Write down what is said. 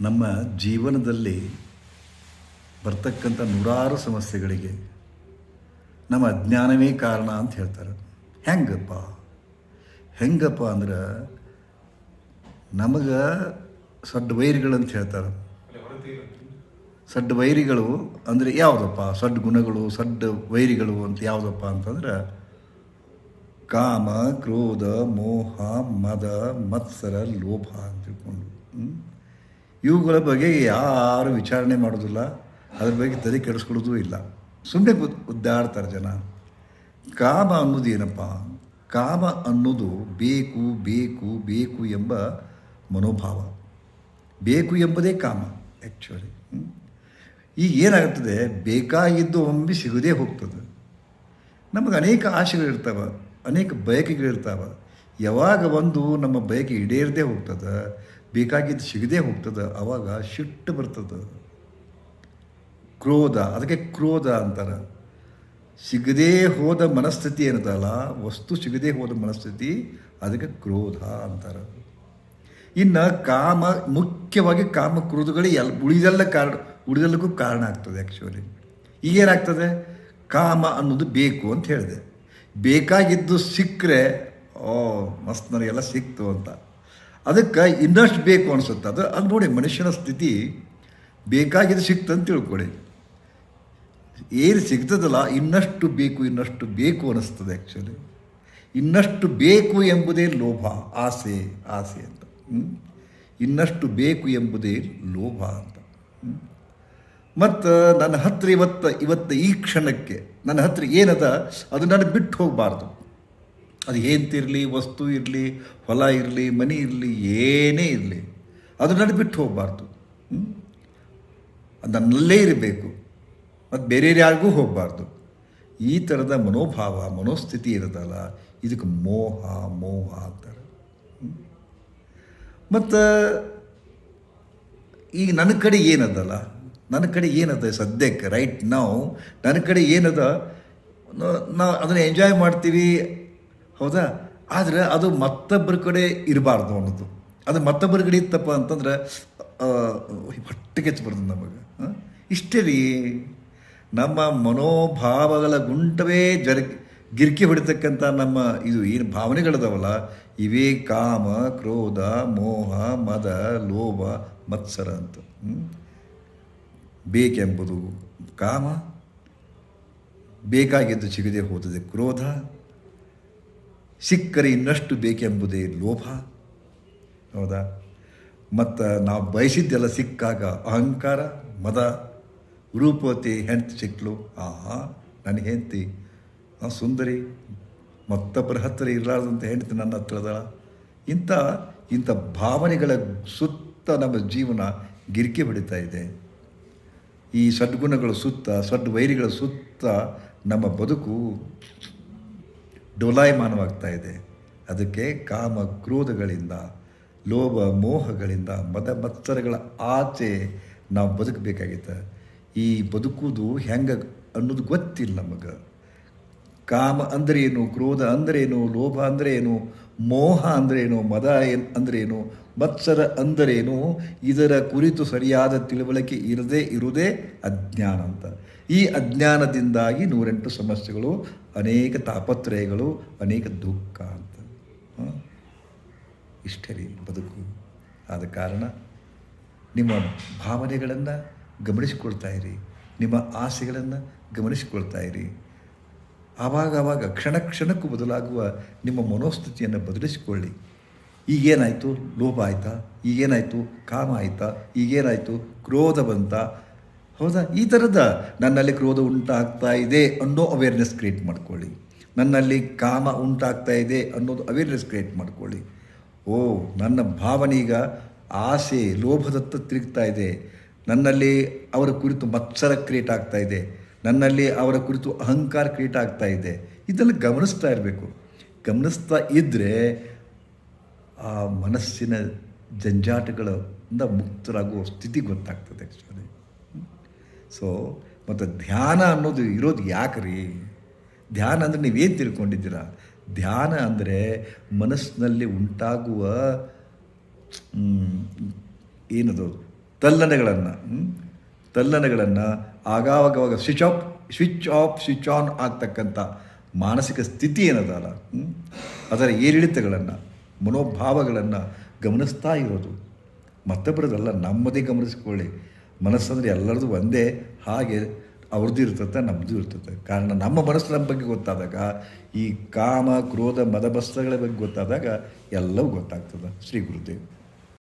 ನಮ್ಮ ಜೀವನದಲ್ಲಿ ಬರ್ತಕ್ಕಂಥ ನೂರಾರು ಸಮಸ್ಯೆಗಳಿಗೆ ನಮ್ಮ ಅಜ್ಞಾನವೇ ಕಾರಣ ಅಂತ ಹೇಳ್ತಾರೆ. ಹೆಂಗಪ್ಪ? ಹೆಂಗಪ್ಪ ಅಂದ್ರೆ ನಮಗೆ ಸಡ್ಡ ವೈರಿಗಳಂತ ಹೇಳ್ತಾರೆ. ಸಡ್ಡ ವೈರಿಗಳು ಅಂದರೆ ಯಾವುದಪ್ಪ? ಸಡ್ ಗುಣಗಳು ಸಡ್ಡ ವೈರಿಗಳು ಅಂತ ಯಾವುದಪ್ಪ ಅಂತಂದ್ರೆ ಕಾಮ, ಕ್ರೋಧ, ಮೋಹ, ಮದ, ಮತ್ಸರ, ಲೋಭ ಅಂತ ತಿಳ್ಕೊಂಡು? ಇವುಗಳ ಬಗ್ಗೆ ಯಾರು ವಿಚಾರಣೆ ಮಾಡೋದಿಲ್ಲ. ಅದ್ರ ಬಗ್ಗೆ ತಲೆ ಕೆಡಿಸ್ಕೊಳ್ಳೋದು ಇಲ್ಲ. ಸುಮ್ಮನೆ ಉದ್ದಾಡ್ತಾರೆ ಜನ. ಕಾಮ ಅನ್ನೋದು ಏನಪ್ಪ? ಕಾಮ ಅನ್ನೋದು ಬೇಕು ಬೇಕು ಬೇಕು ಎಂಬ ಮನೋಭಾವ. ಬೇಕು ಎಂಬುದೇ ಕಾಮ ಆ್ಯಕ್ಚುಲಿ ಈಗ ಏನಾಗುತ್ತದೆ? ಬೇಕಾಗಿದ್ದು ಒಮ್ಮೆ ಸಿಗದೇ ಹೋಗ್ತದೆ. ನಮಗೆ ಅನೇಕ ಆಶೆಗಳಿರ್ತಾವೆ ಅನೇಕ ಬಯಕೆಗಳಿರ್ತಾವೆ ಯಾವಾಗ ಒಂದು ನಮ್ಮ ಬಯಕೆ ಈಡೇರದೇ ಹೋಗ್ತದೆ ಬೇಕಾಗಿದ್ದು ಸಿಗದೆ ಹೋಗ್ತದೆ ಆವಾಗ ಸಿಟ್ಟು ಬರ್ತದೆ. ಕ್ರೋಧ, ಅದಕ್ಕೆ ಕ್ರೋಧ ಅಂತಾರೆ. ಸಿಗದೇ ಹೋದ ಮನಸ್ಥಿತಿ ಏನದಲ್ಲ, ವಸ್ತು ಸಿಗದೇ ಹೋದ ಮನಸ್ಥಿತಿ, ಅದಕ್ಕೆ ಕ್ರೋಧ ಅಂತಾರೆ. ಇನ್ನು ಕಾಮ, ಮುಖ್ಯವಾಗಿ ಕಾಮ ಕ್ರೋಧಗಳು ಎಲ್, ಉಳಿದೆಲ್ಲ ಕಾರಣ, ಉಳಿದೆಲ್ಲಕ್ಕೂ ಕಾರಣ ಆಗ್ತದೆ ಆ್ಯಕ್ಚುಲಿ ಈಗೇನಾಗ್ತದೆ? ಕಾಮ ಅನ್ನೋದು ಬೇಕು ಅಂತ ಹೇಳಿದೆ. ಬೇಕಾಗಿದ್ದು ಸಿಕ್ಕರೆ, ಓ, ಮಸ್ತ್ ನನಗೆಲ್ಲ ಸಿಕ್ತು ಅಂತ. ಅದಕ್ಕೆ ಇನ್ನಷ್ಟು ಬೇಕು ಅನಿಸುತ್ತೆ. ಅದು ಅದು ನೋಡಿ ಮನುಷ್ಯನ ಸ್ಥಿತಿ ಬೇಕಾಗಿದ್ದು ಸಿಗ್ತದೆ ಅಂತ ತಿಳ್ಕೊಳ್ಳಿ. ಏನು ಸಿಗ್ತದಲ್ಲ, ಇನ್ನಷ್ಟು ಬೇಕು ಇನ್ನಷ್ಟು ಬೇಕು ಅನ್ನಿಸ್ತದೆ ಆ್ಯಕ್ಚುಲಿ ಇನ್ನಷ್ಟು ಬೇಕು ಎಂಬುದೇ ಲೋಭ, ಆಸೆ ಆಸೆ ಅಂತ? ಇನ್ನಷ್ಟು ಬೇಕು ಎಂಬುದೇ ಲೋಭ ಅಂತ. ಮತ್ತು ನನ್ನ ಹತ್ರ ಇವತ್ತು ಇವತ್ತು ಈ ಕ್ಷಣಕ್ಕೆ ನನ್ನ ಹತ್ರ ಏನದ, ಅದು ನಾನು ಬಿಟ್ಟು ಹೋಗಬಾರ್ದು. ಅದು ಏಂತಿರಲಿ, ವಸ್ತು ಇರಲಿ, ಹೊಲ ಇರಲಿ, ಮನೆ ಇರಲಿ, ಏನೇ ಇರಲಿ, ಅದು ನಾನು ಬಿಟ್ಟು ಹೋಗಬಾರ್ದು ಅದು ನನ್ನಲ್ಲೇ ಇರಬೇಕು. ಮತ್ತು ಬೇರೆ ಯಾರಿಗೂ ಹೋಗಬಾರ್ದು. ಈ ಥರದ ಮನೋಭಾವ, ಮನೋಸ್ಥಿತಿ ಇರೋದಲ್ಲ, ಇದಕ್ಕೆ ಮೋಹ ಮೋಹ ಅಂತಾರೆ. ಮತ್ತು, ಈಗ ನನ್ನ ಕಡೆ ಏನದಲ್ಲ? ನನ್ನ ಕಡೆ ಏನದ ಸದ್ಯಕ್ಕೆ ರೈಟ್ ನಾವು ನನ್ನ ಕಡೆ ಏನದ? ನಾವು ಅದನ್ನು ಎಂಜಾಯ್ ಮಾಡ್ತೀವಿ ಹೌದಾ? ಆದರೆ ಅದು ಮತ್ತೊಬ್ಬರ ಕಡೆ ಇರಬಾರ್ದು ಅನ್ನೋದು. ಅದು ಮತ್ತೊಬ್ಬರ ಕಡೆ ಇತ್ತಪ್ಪ ಅಂತಂದ್ರೆ ಹೊಟ್ಟೆ ಹೊಟ್ಟೆಗೆ ಬರ್ತದೆ ನಮಗೆ. ಇಷ್ಟೇ ರೀ. ನಮ್ಮ ಮನೋಭಾವಗಳ ಗುಂಟವೇ ಜರ ಗಿರ್ಕಿ ಹೊಡಿತಕ್ಕಂಥ ನಮ್ಮ ಇದು ಏನು ಭಾವನೆಗಳಿದಾವಲ್ಲ, ಇವೇ ಕಾಮ, ಕ್ರೋಧ, ಮೋಹ, ಮದ, ಲೋಭ, ಮತ್ಸರ ಅಂತ? ಬೇಕೆಂಬುದು ಕಾಮ. ಬೇಕಾಗಿದ್ದು ಸಿಗದೆ ಹೋದದೆ ಕ್ರೋಧ. ಸಿಕ್ಕರೆ ಇನ್ನಷ್ಟು ಬೇಕೆಂಬುದೇ ಲೋಭ. ಹೌದಾ? ಮತ್ತು ನಾವು ಬಯಸಿದ್ದೆಲ್ಲ ಸಿಕ್ಕಾಗ ಅಹಂಕಾರ, ಮದ ರೂಪತಿ ಹೆಂಡತಿ ಸಿಕ್ಕಲು ಆಹಾ, ನನ್ನ ಹೆಂಡತಿ. ಆ ಸುಂದರಿ ಮತ್ತೊಬ್ಬರ ಹತ್ತಿರ ಇರಲಾರ್ದಂಥ ಹೆಂಡತಿ ನನ್ನ ಹತ್ರ ಅದಾಳ. ಇಂಥ ಇಂಥ ಭಾವನೆಗಳ ಸುತ್ತ ನಮ್ಮ ಜೀವನ ಗಿರಿಕೆ ಹೊಡಿತಾ ಇದೆ. ಈ ಸದ್ಗುಣಗಳ ಸುತ್ತ ಸಡ್ ವೈರಿಗಳ ಸುತ್ತ ನಮ್ಮ ಬದುಕು ಡೋಲಾಯಮಾನವಾಗ್ತಾ ಇದೆ. ಅದಕ್ಕೆ ಕಾಮ ಕ್ರೋಧಗಳಿಂದ, ಲೋಭ ಮೋಹಗಳಿಂದ, ಮದ ಮತ್ಸರಗಳ ಆಚೆ ನಾವು ಬದುಕಬೇಕಾಗಿತ್ತು. ಈ ಬದುಕುವುದು ಹೆಂಗೆ ಅನ್ನೋದು ಗೊತ್ತಿಲ್ಲ ನಮಗೆ. ಕಾಮ ಅಂದ್ರೇನು, ಕ್ರೋಧ ಅಂದ್ರೇನು, ಲೋಭ ಅಂದ್ರೇನು, ಮೋಹ ಅಂದ್ರೇನು, ಮದ ಏನ್ ಅಂದ್ರೇನು, ಮತ್ಸರ ಅಂದರೇನು, ಇದರ ಕುರಿತು ಸರಿಯಾದ ತಿಳುವಳಿಕೆ ಇರದೇ ಇರುವುದೇ ಅಜ್ಞಾನ ಅಂತ. ಈ ಅಜ್ಞಾನದಿಂದಾಗಿ ನೂರೆಂಟು ಸಮಸ್ಯೆಗಳು, ಅನೇಕ ತಾಪತ್ರಯಗಳು, ಅನೇಕ ದುಃಖ ಅಂತ? ಇಷ್ಟೇ ರೀ ಬದುಕು. ಆದ ಕಾರಣ ನಿಮ್ಮ ಭಾವನೆಗಳನ್ನು ಗಮನಿಸಿಕೊಳ್ತಾ ಇರಿ. ನಿಮ್ಮ ಆಸೆಗಳನ್ನು ಗಮನಿಸಿಕೊಳ್ತಾ ಇರಿ. ಆವಾಗ ಆವಾಗ ಕ್ಷಣ ಕ್ಷಣಕ್ಕೂ ಬದಲಾಗುವ ನಿಮ್ಮ ಮನೋಸ್ಥಿತಿಯನ್ನು ಬದಲಿಸಿಕೊಳ್ಳಿ. ಈಗೇನಾಯಿತು? ಲೋಭ ಆಯಿತಾ? ಈಗೇನಾಯಿತು? ಕಾಮ ಆಯಿತಾ? ಈಗೇನಾಯಿತು? ಕ್ರೋಧ ಬಂತ? ಹೌದಾ? ಈ ಥರದ ನನ್ನಲ್ಲಿ ಕ್ರೋಧ ಉಂಟಾಗ್ತಾ ಇದೆ ಅನ್ನೋ ಅವೇರ್ನೆಸ್ ಕ್ರಿಯೇಟ್ ಮಾಡ್ಕೊಳ್ಳಿ. ನನ್ನಲ್ಲಿ ಕಾಮ ಉಂಟಾಗ್ತಾ ಇದೆ ಅನ್ನೋದು ಅವೇರ್ನೆಸ್ ಕ್ರಿಯೇಟ್ ಮಾಡ್ಕೊಳ್ಳಿ. ಓ, ನನ್ನ ಭಾವನೆ ಈಗ ಆಸೆ, ಲೋಭದತ್ತ ತಿರುಗ್ತಾ ಇದೆ. ನನ್ನಲ್ಲಿ ಅವರ ಕುರಿತು ಮತ್ಸರ ಕ್ರಿಯೇಟ್ ಆಗ್ತಾ ಇದೆ. ನನ್ನಲ್ಲಿ ಅವರ ಕುರಿತು ಅಹಂಕಾರ ಕ್ರಿಯೇಟ್ ಆಗ್ತಾ ಇದೆ. ಇದೆಲ್ಲ ಗಮನಿಸ್ತಾ ಇರಬೇಕು. ಗಮನಿಸ್ತಾ ಇದ್ದರೆ ಆ ಮನಸ್ಸಿನ ಜಂಜಾಟಗಳಿಂದ ಮುಕ್ತರಾಗುವ ಸ್ಥಿತಿ ಗೊತ್ತಾಗ್ತದೆ ಆ್ಯಕ್ಚುಲಿ ಸೊ ಮತ್ತು ಧ್ಯಾನ ಅನ್ನೋದು ಇರೋದು ಯಾಕೆ ರೀ ಧ್ಯಾನ ಅಂದರೆ ನೀವೇನು ತಿಳ್ಕೊಂಡಿದ್ದೀರಾ? ಧ್ಯಾನ ಅಂದರೆ ಮನಸ್ಸಿನಲ್ಲಿ ಉಂಟಾಗುವ ಏನದು, ತಲ್ಲಣೆಗಳನ್ನು ತಲ್ಲಣೆಗಳನ್ನು ಆಗಾವಾಗವಾಗ switch off switch off switch on ಆಗ್ತಕ್ಕಂಥ ಮಾನಸಿಕ ಸ್ಥಿತಿ ಏನದಲ್ಲ ಅದರ ಏರಿಳಿತಗಳನ್ನು, ಮನೋಭಾವಗಳನ್ನು ಗಮನಿಸ್ತಾ ಇರೋದು. ಮತ್ತೊಬ್ಬರದಲ್ಲ, ನಮ್ಮದೇ ಗಮನಿಸ್ಕೊಳ್ಳಿ. ಮನಸ್ಸಂದ್ರೆ ಎಲ್ಲರದು ಒಂದೇ, ಹಾಗೆ ಅವ್ರದ್ದು ಇರ್ತದೆ ನಮ್ಮದು ಇರ್ತದೆ. ಕಾರಣ ನಮ್ಮ ಮನಸ್ಸು ನಮ್ಮ ಬಗ್ಗೆ ಗೊತ್ತಾದಾಗ, ಈ ಕಾಮ, ಕ್ರೋಧ, ಮದಭಸ್ತ್ರಗಳ ಬಗ್ಗೆ ಗೊತ್ತಾದಾಗ ಎಲ್ಲವೂ ಗೊತ್ತಾಗ್ತದೆ. ಶ್ರೀ ಗುರುದೇವ್.